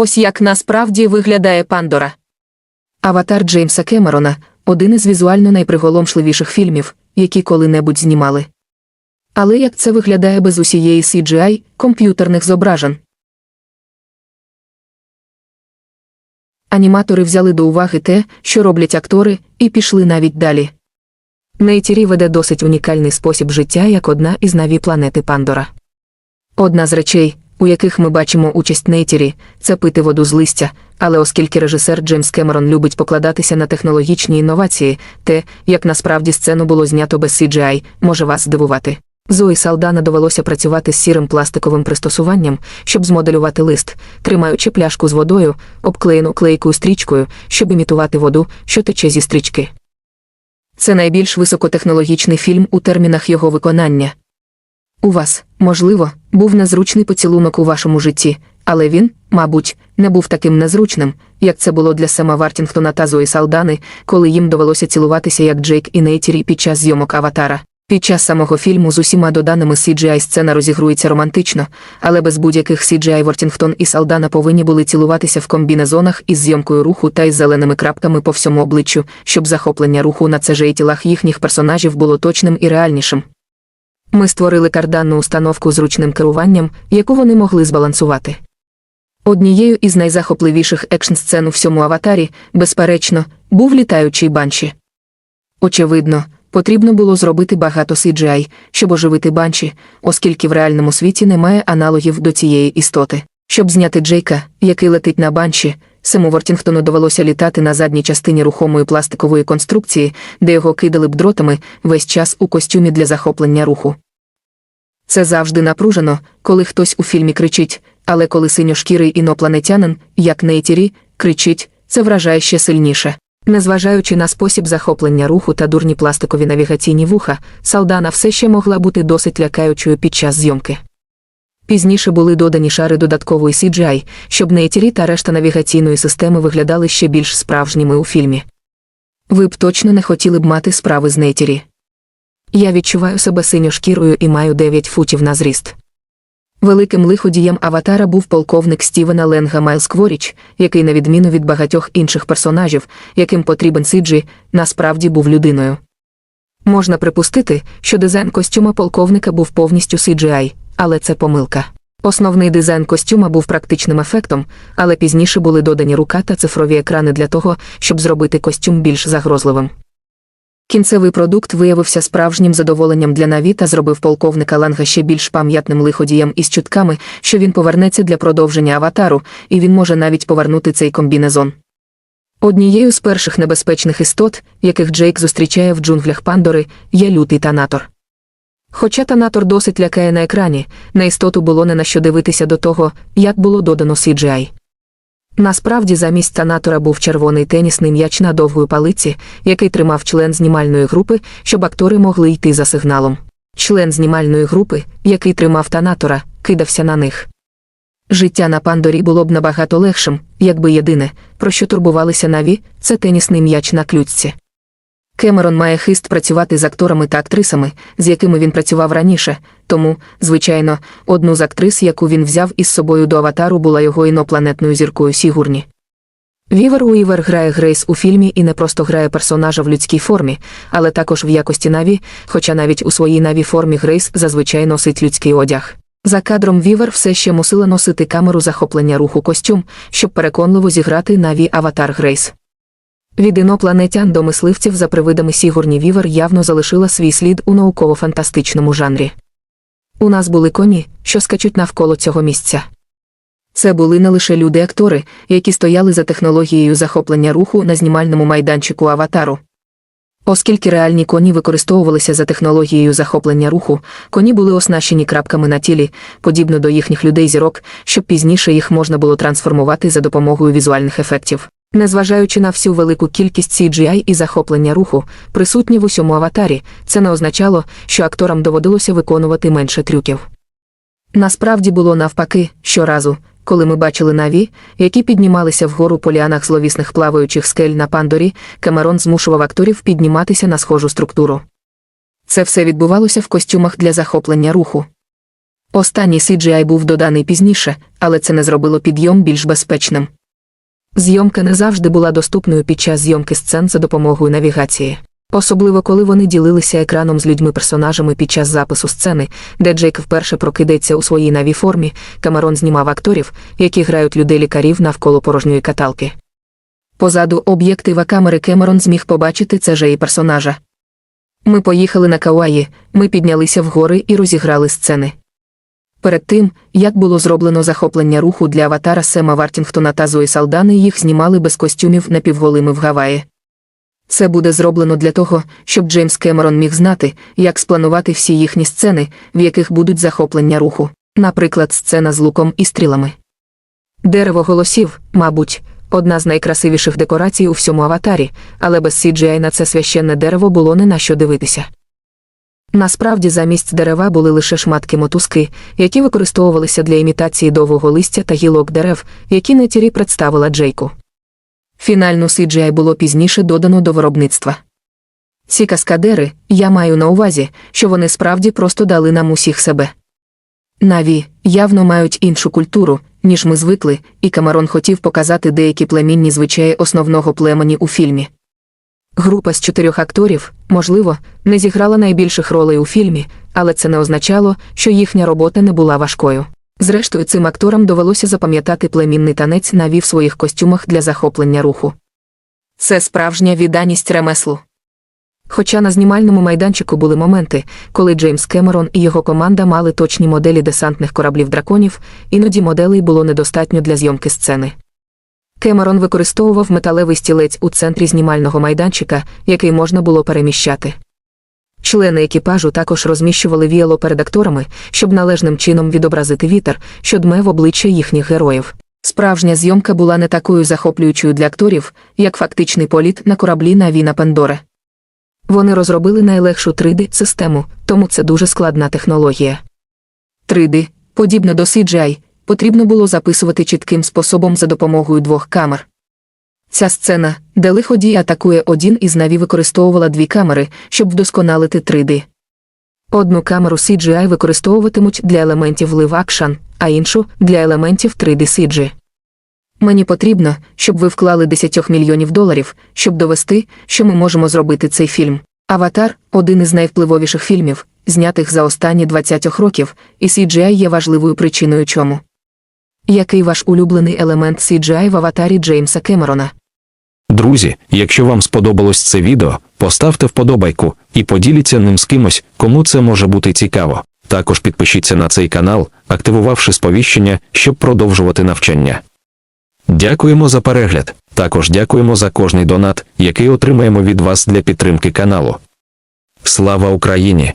Ось як насправді виглядає Пандора. Аватар Джеймса Кемерона один із візуально найприголомшливіших фільмів, які коли-небудь знімали. Але як це виглядає без усієї CGI комп'ютерних зображень? Аніматори взяли до уваги те, що роблять актори, і пішли навіть далі. Нейтірі веде досить унікальний спосіб життя як одна із наві планети Пандора. Одна з речей, у яких ми бачимо участь Нейтірі, це пити воду з листя, але оскільки режисер Джеймс Кемерон любить покладатися на технологічні інновації, те, як насправді сцену було знято без CGI, може вас здивувати. Зої Салдана довелося працювати з сірим пластиковим пристосуванням, щоб змоделювати лист, тримаючи пляшку з водою, обклеєну клейкою стрічкою, щоб імітувати воду, що тече зі стрічки. Це найбільш високотехнологічний фільм у термінах його виконання. У вас, можливо, був незручний поцілунок у вашому житті, але він, мабуть, не був таким незручним, як це було для Сема Вартінгтона та Зої Салдани, коли їм довелося цілуватися як Джейк і Нейтірі під час зйомок Аватара. Під час самого фільму з усіма доданими CGI сцена розігрується романтично, але без будь-яких CGI Вортінгтон і Салдана повинні були цілуватися в комбінезонах із зйомкою руху та із зеленими крапками по всьому обличчю, щоб захоплення руху на CGI тілах їхніх персонажів було точним і реальнішим. Ми створили карданну установку з ручним керуванням, яку вони могли збалансувати. Однією із найзахопливіших екшн сцен у всьому аватарі, безперечно, був літаючий банші. Очевидно, потрібно було зробити багато CGI, щоб оживити банші, оскільки в реальному світі немає аналогів до цієї істоти. Щоб зняти Джейка, який летить на банші, Сему Вортінгтону довелося літати на задній частині рухомої пластикової конструкції, де його кидали б дротами весь час у костюмі для захоплення руху. Це завжди напружено, коли хтось у фільмі кричить, але коли синьошкірий інопланетянин, як Нейтірі, кричить, це вражає ще сильніше. Незважаючи на спосіб захоплення руху та дурні пластикові навігаційні вуха, Салдана все ще могла бути досить лякаючою під час зйомки. Пізніше були додані шари додаткової CGI, щоб Нейтірі та решта навігаційної системи виглядали ще більш справжніми у фільмі. Ви б точно не хотіли б мати справи з Нейтірі. Я відчуваю себе синьошкірою і маю 9 футів на зріст. Великим лиходієм аватара був полковник Стівена Ленга Майлскворіч, який, на відміну від багатьох інших персонажів, яким потрібен Сиджі, насправді був людиною. Можна припустити, що дизайн костюма полковника був повністю CGI, але це помилка. Основний дизайн костюма був практичним ефектом, але пізніше були додані рука та цифрові екрани для того, щоб зробити костюм більш загрозливим. Кінцевий продукт виявився справжнім задоволенням для Наві та зробив полковника Ланга ще більш пам'ятним лиходієм із чутками, що він повернеться для продовження аватару, і він може навіть повернути цей комбінезон. Однією з перших небезпечних істот, яких Джейк зустрічає в джунглях Пандори, є лютий танатор. Хоча танатор досить лякає на екрані, на істоту було не на що дивитися до того, як було додано CGI. Насправді замість танатора був червоний тенісний м'яч на довгої палиці, який тримав член знімальної групи, щоб актори могли йти за сигналом. Член знімальної групи, який тримав танатора, кидався на них. Життя на пандорі було б набагато легшим, якби єдине, про що турбувалися наві, це тенісний м'яч на ключці. Кемерон має хист працювати з акторами та актрисами, з якими він працював раніше, тому, звичайно, одну з актрис, яку він взяв із собою до аватару, була його інопланетною зіркою Сігурні. Вівер Уівер грає Грейс у фільмі і не просто грає персонажа в людській формі, але також в якості наві, хоча навіть у своїй наві формі Грейс зазвичай носить людський одяг. За кадром Вівер все ще мусила носити камеру захоплення руху костюм, щоб переконливо зіграти наві аватар Грейс. Від інопланетян до мисливців за привидами Сігурні Вівер явно залишила свій слід у науково-фантастичному жанрі. У нас були коні, що скачуть навколо цього місця. Це були не лише люди-актори, які стояли за технологією захоплення руху на знімальному майданчику аватару. Оскільки реальні коні використовувалися за технологією захоплення руху, коні були оснащені крапками на тілі, подібно до їхніх людей зірок, щоб пізніше їх можна було трансформувати за допомогою візуальних ефектів. Незважаючи на всю велику кількість CGI і захоплення руху, присутні в усьому аватарі, це не означало, що акторам доводилося виконувати менше трюків. Насправді було навпаки, щоразу, коли ми бачили наві, які піднімалися вгору по ліанах зловісних плаваючих скель на пандорі, Камерон змушував акторів підніматися на схожу структуру. Це все відбувалося в костюмах для захоплення руху. Останній CGI був доданий пізніше, але це не зробило підйом більш безпечним. Зйомка не завжди була доступною під час зйомки сцен за допомогою навігації. Особливо коли вони ділилися екраном з людьми-персонажами під час запису сцени, де Джейк вперше прокидається у своїй навій формі, Камерон знімав акторів, які грають людей-лікарів навколо порожньої каталки. Позаду об'єктива камери Кемерон зміг побачити це же і персонажа. Ми поїхали на Кауаї, ми піднялися вгори і розіграли сцени. Перед тим, як було зроблено захоплення руху для аватара Сема Вартінгтона та Зої Салдани, їх знімали без костюмів напівголими в Гаваї. Це буде зроблено для того, щоб Джеймс Кемерон міг знати, як спланувати всі їхні сцени, в яких будуть захоплення руху, наприклад, сцена з луком і стрілами. Дерево голосів, мабуть, одна з найкрасивіших декорацій у всьому аватарі, але без CGI на це священне дерево було не на що дивитися. Насправді замість дерева були лише шматки мотузки, які використовувалися для імітації довгого листя та гілок дерев, які Нетірі представила Джейку. Фінальну CGI було пізніше додано до виробництва. Ці каскадери, я маю на увазі, що вони справді просто дали нам усіх себе. Наві явно мають іншу культуру, ніж ми звикли, і Камарон хотів показати деякі племінні звичаї основного племені у фільмі. Група з чотирьох акторів, можливо, не зіграла найбільших ролей у фільмі, але це не означало, що їхня робота не була важкою. Зрештою, цим акторам довелося запам'ятати племінний танець наві в своїх костюмах для захоплення руху. Це справжня відданість ремеслу. Хоча на знімальному майданчику були моменти, коли Джеймс Кемерон і його команда мали точні моделі десантних кораблів драконів, іноді моделей було недостатньо для зйомки сцени. Кемерон використовував металевий стілець у центрі знімального майданчика, який можна було переміщати. Члени екіпажу також розміщували віяло перед акторами, щоб належним чином відобразити вітер, що дме в обличчя їхніх героїв. Справжня зйомка була не такою захоплюючою для акторів, як фактичний політ на кораблі на Віна Пендоре. Вони розробили найлегшу 3D-систему, тому це дуже складна технологія. 3D, подібно до CGI, потрібно було записувати чітким способом за допомогою двох камер. Ця сцена, де лиходій атакує один із наві використовувала дві камери, щоб вдосконалити 3D. Одну камеру CGI використовуватимуть для елементів live action, а іншу для елементів 3D CG. Мені потрібно, щоб ви вклали 10 мільйонів доларів, щоб довести, що ми можемо зробити цей фільм. Аватар один із найвпливовіших фільмів, знятих за останні 20 років, і CGI є важливою причиною чому. Який ваш улюблений елемент CGI в аватарі Джеймса Кемерона? Друзі, якщо вам сподобалось це відео, поставте вподобайку і поділіться ним з кимось, кому це може бути цікаво. Також підпишіться на цей канал, активувавши сповіщення, щоб продовжувати навчання. Дякуємо за перегляд. Також дякуємо за кожний донат, який отримаємо від вас для підтримки каналу. Слава Україні!